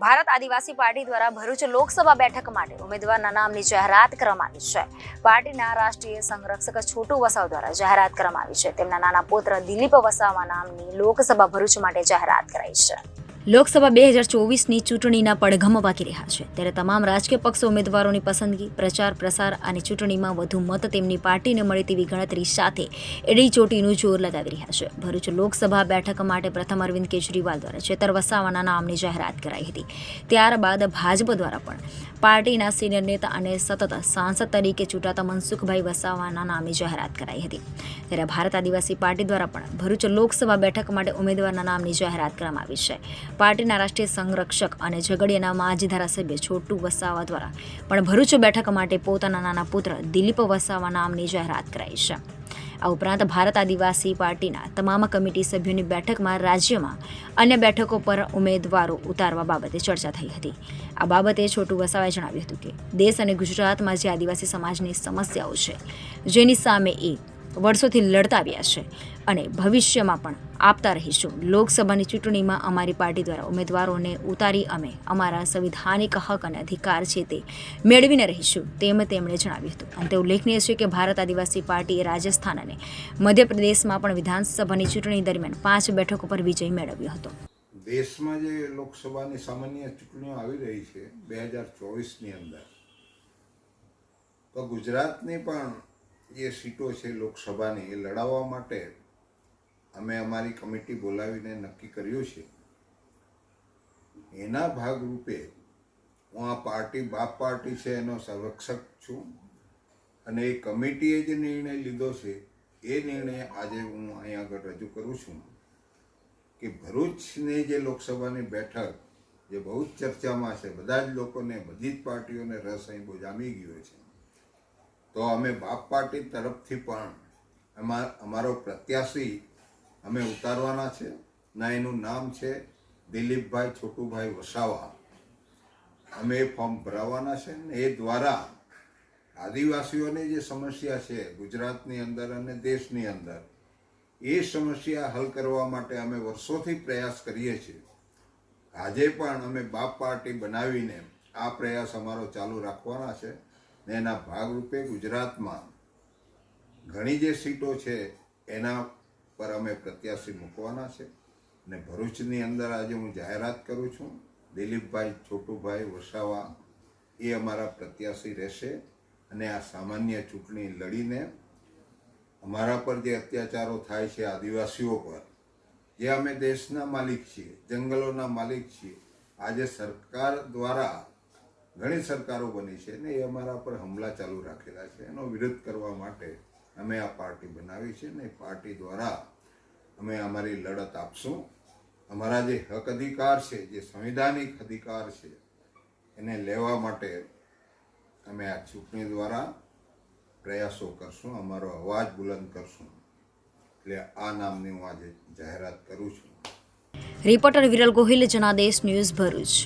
ભારત આદિવાસી party દ્વારા ભરૂચ લોકસભા બેઠક માટે ઉમેદવારના નામની જાહેરાત કરવામાં આવી છે. પાર્ટીના રાષ્ટ્રીય સંરક્ષક છોટુ વસાવ દ્વારા જાહેરાત કરવામાં આવી છે. તેમના નાના પુત્ર દિલીપ વસાવા નામની લોકસભા ભરૂચ માટે જાહેરાત કરાઈ છે. લોકસભા બે હજાર ચોવીસની ચૂંટણીના પડઘમ વાગી રહ્યા છે. ત્યારે તમામ રાજકીય પક્ષો ઉમેદવારોની પસંદગી, પ્રચાર, પ્રસાર અને ચૂંટણીમાં વધુ મત તેમની પાર્ટીને મળે તેવી ગણતરી સાથે એડી ચોટીનું જોર લગાવી રહ્યા છે. ભરૂચ લોકસભા બેઠક માટે પ્રથમ અરવિંદ કેજરીવાલ દ્વારા છેતર વસાવાના નામની જાહેરાત કરાઈ હતી. ત્યારબાદ ભાજપ દ્વારા પણ પાર્ટીના સિનિયર નેતા અને સતત સાંસદ તરીકે ચૂંટાતા મનસુખભાઈ વસાવાના નામની જાહેરાત કરાઈ હતી. ત્યારે ભારત આદિવાસી પાર્ટી દ્વારા પણ ભરૂચ લોકસભા બેઠક માટે ઉમેદવારના નામની જાહેરાત કરવામાં આવી છે. પાર્ટીના રાષ્ટ્રીય સંરક્ષક અને ઝઘડિયાના માજી ધારાસભ્ય છોટુ વસાવા દ્વારા પણ ભરૂચ બેઠક માટે પોતાના નાના પુત્ર દિલીપ વસાવા નામની જાહેરાત કરાઈ છે. આ ઉપરાંત ભારત આદિવાસી પાર્ટીના તમામ કમિટી સભ્યોની બેઠકમાં રાજ્યમાં અન્ય બેઠકો પર ઉમેદવારો ઉતારવા બાબતે ચર્ચા થઈ હતી. આ બાબતે છોટુ વસાવાએ જણાવ્યું હતું કે, દેશ અને ગુજરાતમાં જે આદિવાસી સમાજની સમસ્યાઓ છે, જેની સામે એ વર્ષોથી લડતા આવ્યા છે અને ભવિષ્યમાં પણ આપતા રહીશું. લોકસભાની ચૂંટણીમાં અમારી પાર્ટી દ્વારા ઉમેદવારોને ઉતારી અમે અમારા સંવિધાનિક હક અને અધિકાર છે તે મેળવીને રહીશું તેમ તેમણે જણાવ્યું હતું. અંતે ઉલ્લેખનીય છે કે ભારત આદિવાસી પાર્ટીએ રાજસ્થાન અને મધ્યપ્રદેશમાં પણ વિધાનસભાની ચૂંટણી દરમિયાન પાંચ બેઠકો પર વિજય મેળવ્યો હતો. દેશમાં જે લોકસભાની સામાન્ય ચૂંટણીઓ આવી રહી છે, બે હજાર ચોવીસની અંદર, તો ગુજરાતની પણ જે સીટો છે લોકસભાની, એ લડાવવા માટે અમે અમારી કમિટી બોલાવીને નક્કી કર્યું છે. એના ભાગરૂપે હું આ પાર્ટી, બાપ પાર્ટી છે એનો સંરક્ષક છું અને એ કમિટીએ જે નિર્ણય લીધો છે, એ નિર્ણય આજે હું અહીં આગળ રજૂ કરું છું કે ભરૂચની જે લોકસભાની બેઠક, જે બહુ જ ચર્ચામાં છે, બધા જ લોકોને, બધી જ પાર્ટીઓને રસ અહીં બહુ જામી ગયો છે. તો અમે બાપ પાર્ટી તરફથી પણ અમાર અમારો પ્રત્યાશી અમે ઉતારવાના છે. ના એનું નામ છે દિલીપભાઈ છોટુભાઈ વસાવા. અમે એ ફોર્મ ભરાવાના છે ને એ દ્વારા આદિવાસીઓની જે સમસ્યા છે ગુજરાતની અંદર અને દેશની અંદર, એ સમસ્યા હલ કરવા માટે અમે વર્ષોથી પ્રયાસ કરીએ છીએ. આજે પણ અમે બાપ પાર્ટી બનાવીને આ પ્રયાસ અમારો ચાલુ રાખવાના છે. ને એના ભાગરૂપે ગુજરાતમાં ઘણી જે સીટો છે, એના પર અમે પ્રત્યાશી મૂકવાના છે. ને ભરૂચની અંદર આજે હું જાહેરાત કરું છું, દિલીપભાઈ છોટુભાઈ વસાવા, એ અમારા પ્રત્યાશી રહેશે. અને આ સામાન્ય ચૂંટણી લડીને અમારા પર જે અત્યાચારો થાય છે, આદિવાસીઓ પર, જે અમે દેશના માલિક છીએ, જંગલોના માલિક છીએ, આજે સરકાર દ્વારા ઘણી સરકારો બની છે ને એ અમારા પર હમલા ચાલુ રાખેલા છે. એનો વિરોધ કરવા માટે અમે આ પાર્ટી બનાવી છે ને પાર્ટી દ્વારા અમે અમારી લડત આપશું. અમારા જે હક અધિકાર છે, જે સંવિધાનિક અધિકાર છે, એને લેવા માટે અમે આ ચૂંટણી દ્વારા પ્રયાસો કરશું, અમારો અવાજ બુલંદ કરશું. એટલે આ નામની હું આજે જાહેરાત કરું છું. Reporter Viral Gohil, Janadesh news Bharuch.